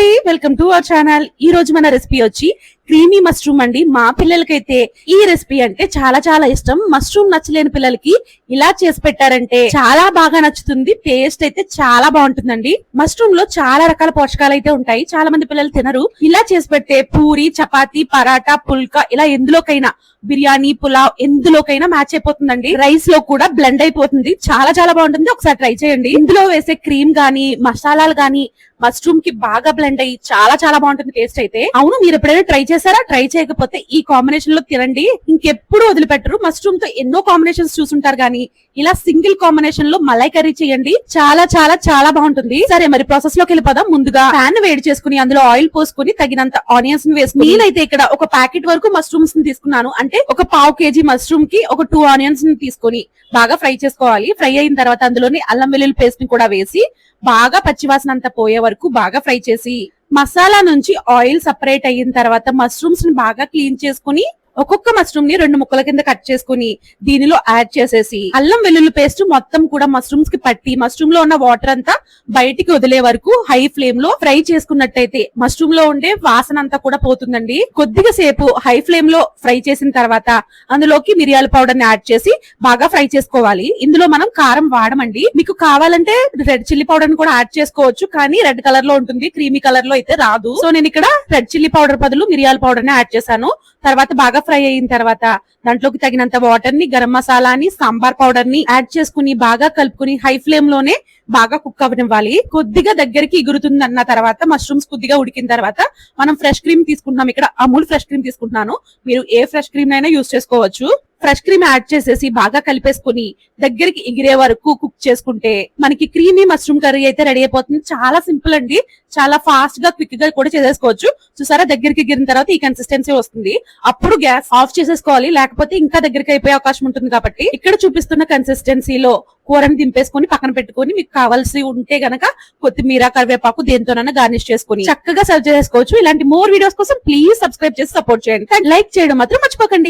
అండి welcome to our channel. ఈ రోజు మన రెసిపీ వచ్చి క్రీమీ మష్రూమ్ అండి. మా పిల్లలకైతే ఈ రెసిపీ అంటే చాలా చాలా ఇష్టం. మష్రూమ్ నచ్చలేని పిల్లలకి ఇలా చేసి పెట్టారంటే చాలా బాగా నచ్చుతుంది. టేస్ట్ అయితే చాలా బాగుంటుందండి. మష్రూమ్లో చాలా రకాల పోషకాలు అయితే ఉంటాయి. చాలా మంది పిల్లలు తినరు. ఇలా చేసి పెడితే పూరి చపాతీ పరాటా పుల్కా ఇలా ఎందులోకైనా బిర్యానీ పులావ్ ఎందులోకైనా మ్యాచ్ అయిపోతుందండి. రైస్లో కూడా బ్లెండ్ అయిపోతుంది. చాలా చాలా బాగుంటుంది. ఒకసారి ట్రై చేయండి. ఇందులో వేసే క్రీమ్ గానీ మసాలాలు గానీ మష్రూమ్కి బాగా బ్లెండ్ అయ్యి చాలా చాలా బాగుంటుంది టేస్ట్ అయితే. అవును మీరు ఎప్పుడైనా ట్రై చేశారా? ట్రై చేయకపోతే ఈ కాంబినేషన్లో తినండి. ఇంకెప్పుడు వదిలిపెట్టరు. మష్రూమ్తో ఎన్నో కాంబినేషన్స్ చూసుంటారు కానీ ఇలా సింగిల్ కాంబినేషన్లో మలై కర్రీ చేయండి. చాలా చాలా చాలా బాగుంటుంది. సరే మరి ప్రాసెస్లోకి వెళ్ళిపోదాం. ముందుగా ప్యాన్ వేడి చేసుకుని అందులో ఆయిల్ పోసుకుని తగినంత ఆనియన్స్ని వేసుకుని నేనైతే ఇక్కడ ఒక ప్యాకెట్ వరకు మష్రూమ్స్ని తీసుకున్నాను. అంటే ఒక పావు కేజీ మష్రూమ్కి ఒక టూ ఆనియన్స్ని తీసుకొని బాగా ఫ్రై చేసుకోవాలి. ఫ్రై అయిన తర్వాత అందులోని అల్లం వెల్లుల్లి పేస్ట్ని కూడా వేసి బాగా పచ్చివాసన అంతా పోయే వరకు బాగా ఫ్రై చేసి మసాలా నుంచి ఆయిల్ సపరేట్ అయిన తర్వాత మష్రూమ్స్ని బాగా క్లీన్ చేసుకుని ఒక్కొక్క మష్రూమ్ని రెండు ముక్కల కింద కట్ చేసుకుని దీనిలో యాడ్ చేసేసి అల్లం వెల్లుల్లి పేస్ట్ మొత్తం కూడా మష్రూమ్స్కి పట్టి మష్రూమ్లో ఉన్న వాటర్ అంతా బయటికి వదిలే వరకు హై ఫ్లేమ్లో ఫ్రై చేసుకున్నట్టయితే మష్రూమ్లో ఉండే వాసన అంతా కూడా పోతుందండి. కొద్దిగా సేపు హై ఫ్లేమ్లో ఫ్రై చేసిన తర్వాత అందులోకి మిరియాల పౌడర్ని యాడ్ చేసి బాగా ఫ్రై చేసుకోవాలి. ఇందులో మనం కారం వాడమండి. మీకు కావాలంటే రెడ్ చిల్లీ పౌడర్ని కూడా యాడ్ చేసుకోవచ్చు కానీ రెడ్ కలర్లో ఉంటుంది క్రీమీ కలర్లో అయితే రాదు. సో నేను ఇక్కడ రెడ్ చిల్లీ పౌడర్ బదులు మిరియాల పౌడర్ని యాడ్ చేశాను. తర్వాత బాగా ఫ్రై అయిన తర్వాత దాంట్లోకి తగినంత వాటర్ని గరం మసాలాని సాంబార్ పౌడర్ని యాడ్ చేసుకుని బాగా కలుపుకుని హై ఫ్లేమ్లోనే బాగా కుక్ అవ్వనివ్వాలి. కొద్దిగా దగ్గరికి ఎగురుతుంది అన్న తర్వాత మష్రూమ్స్ కొద్దిగా ఉడికిన తర్వాత మనం ఫ్రెష్ క్రీమ్ తీసుకుంటున్నాం. ఇక్కడ అమూల్ ఫ్రెష్ క్రీమ్ తీసుకుంటున్నాను. మీరు ఏ ఫ్రెష్ క్రీమ్ అయినా యూస్ చేసుకోవచ్చు. ఫ్రెష్ క్రీమ్ యాడ్ చేసేసి బాగా కలిపేసుకుని దగ్గరికి ఎగిరే వరకు కుక్ చేసుకుంటే మనకి క్రీమీ మష్రూమ్ కర్రీ అయితే రెడీ అయిపోతుంది. చాలా సింపుల్ అండి. చాలా ఫాస్ట్గా క్విక్గా కూడా చేసేసుకోవచ్చు. చూసారా? దగ్గరికి ఎగిరిన తర్వాత ఈ కన్సిస్టెన్సీ వస్తుంది. అప్పుడు గ్యాస్ ఆఫ్ చేసేసుకోవాలి. లేకపోతే ఇంకా దగ్గరికి అయిపోయే అవకాశం ఉంటుంది కాబట్టి ఇక్కడ చూపిస్తున్న కన్సిస్టెన్సీలో కూరని దింపేసుకొని పక్కన పెట్టుకొని మీకు కావాల్సి ఉంటే గనక కొత్తిమీర కరివేపాకు దేంతోనైనా గార్నిష్ చేసుకొని చక్కగా సర్వ్ చేసుకోవచ్చు ఇలాంటి మోర్ వీడియోస్ కోసం ప్లీజ్ సబ్స్క్రైబ్ చేసి సపోర్ట్ చేయండి. లైక్ చేయడం మాత్రం మర్చిపోకండి.